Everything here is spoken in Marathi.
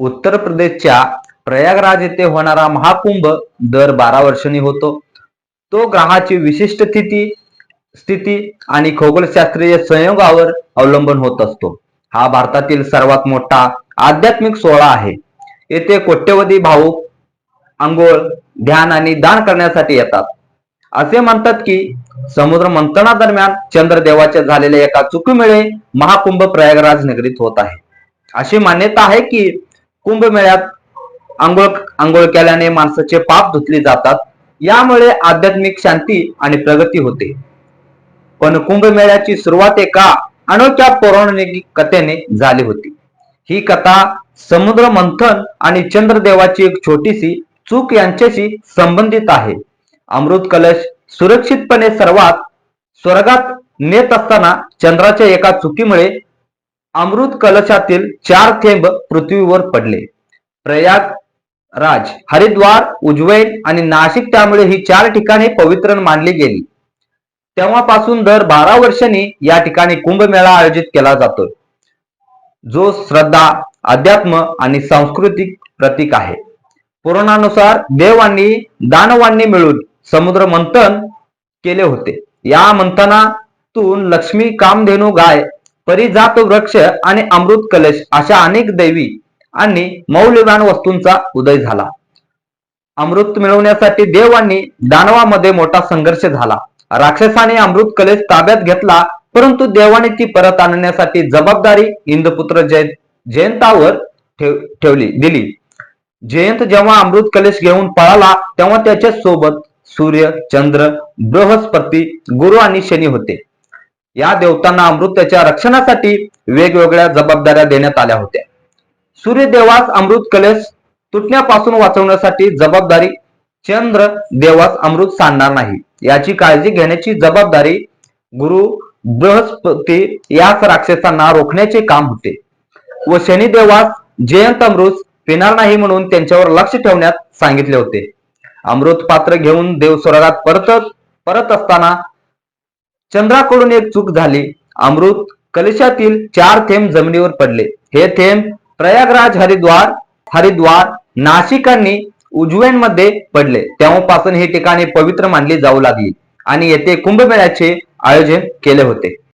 उत्तर प्रदेशच्या प्रयागराज येथे होणारा महाकुंभ दर बारा वर्षांनी होतो. तो ग्रहाची विशिष्ट स्थिती स्थिती आणि खगोलशास्त्रीय संयोगावर अवलंबून होत असतो. हा भारतातील सर्वात मोठा आध्यात्मिक सोहळा आहे. येथे कोट्यवधी भाऊक आंघोळ ध्यान आणि दान करण्यासाठी येतात. असे म्हणतात की समुद्र मंथनादरम्यान चंद्रदेवाच्या झालेल्या एका चुकीमुळे महाकुंभ प्रयागराज नगरीत होत आहे. अशी मान्यता आहे की कुंभमेळ्यात आंघोळ आंघोळ केल्याने माणसाचे पाप धुतले जातात. यामुळे आध्यात्मिक शांती आणि प्रगती होते. पण कुंभमेळ्याची सुरुवात एका अनोख्या पौराणिक कथेने झाली होती. ही कथा समुद्र मंथन आणि चंद्रदेवाची एक छोटीशी चूक यांच्याशी संबंधित आहे. अमृत कलश सुरक्षितपणे सर्वात स्वर्गात नेत असताना चंद्राच्या एका चुकीमुळे अमृत कलशातील चार थेंब पृथ्वीवर पडले. प्रयाग राज हरिद्वार उज्जैन आणि नाशिक त्यामुळे ही चार ठिकाणे पवित्र मानली गेली. तेव्हापासून दर बारा वर्षांनी या ठिकाणी कुंभमेळा आयोजित केला जातो. जो श्रद्धा अध्यात्म आणि सांस्कृतिक प्रतीक आहे. पुराणानुसार देवांनी दानवांनी मिळून समुद्र मंथन केले होते. या मंथनातून लक्ष्मी कामधेनू गाय परिजात वृक्ष आणि अमृत कलश अशा अनेक दैवी आणि मौल्यवान वस्तूंचा उदय झाला. अमृत मिळवण्यासाठी देवांनी दानवामध्ये मोठा संघर्ष झाला. राक्षसाने अमृत कलेश ताब्यात घेतला परंतु देवाने ती परत आणण्यासाठी जबाबदारी इंद्रपुत्र जय जयंतावर ठेव ठेवली दिली. जयंत जेव्हा अमृत कलेश घेऊन पळाला तेव्हा त्याच्या सोबत सूर्य चंद्र बृहस्पती गुरु आणि शनी होते. या देवतांना अमृताच्या रक्षणासाठी वेगवेगळ्या जबाबदाऱ्या देण्यात आल्या होत्या. सूर्यदेवास अमृत कलश तुटण्यापासून वाचवण्यासाठी जबाबदारी चंद्र देवास अमृत सांडणार नाही. याची काळजी घेण्याची जबाबदारी गुरु बृहस्पती याच राक्षसांना रोखण्याचे काम होते. व शनिदेवास जयंत अमृत पिणार नाही म्हणून त्यांच्यावर लक्ष ठेवण्यात सांगितले होते. अमृत पात्र घेऊन देव स्वर्गात परतत परत असताना चंद्राकडून एक चूक झाली. अमृत कलशातील चार थेंब जमिनीवर पडले. हे थेंब प्रयागराज हरिद्वार हरिद्वार नाशिक आणि पडले. तेव्हापासून हे ठिकाणे पवित्र मानली जाऊ लागली आणि येथे कुंभमेळ्याचे आयोजन केले होते.